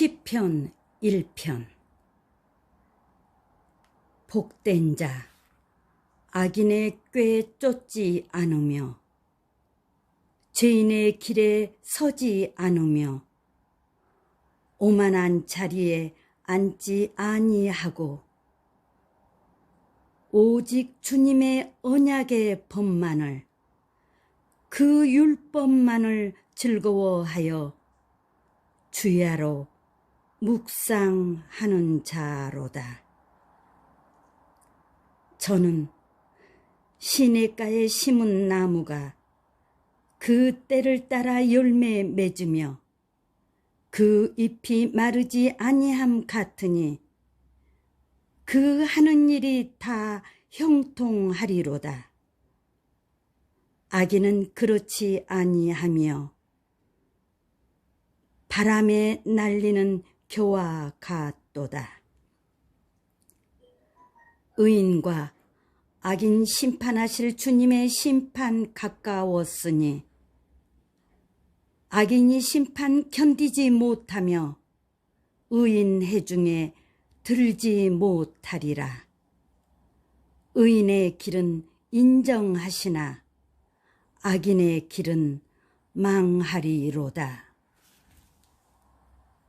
시편 1편. 복된 자 악인의 꾀 쫓지 않으며 죄인의 길에 서지 않으며 오만한 자리에 앉지 아니하고 오직 주님의 언약의 법만을 그 율법만을 즐거워하여 주야로 묵상하는 자로다. 저는 시냇가에 심은 나무가 그 때를 따라 열매 맺으며 그 잎이 마르지 아니함 같으니 그 하는 일이 다 형통하리로다. 아기는 그렇지 아니하며 바람에 날리는 교와 같도다. 의인과 악인 심판하실 주님의 심판 가까웠으니 악인이 심판 견디지 못하며 의인 해중에 들지 못하리라. 의인의 길은 인정하시나 악인의 길은 망하리로다.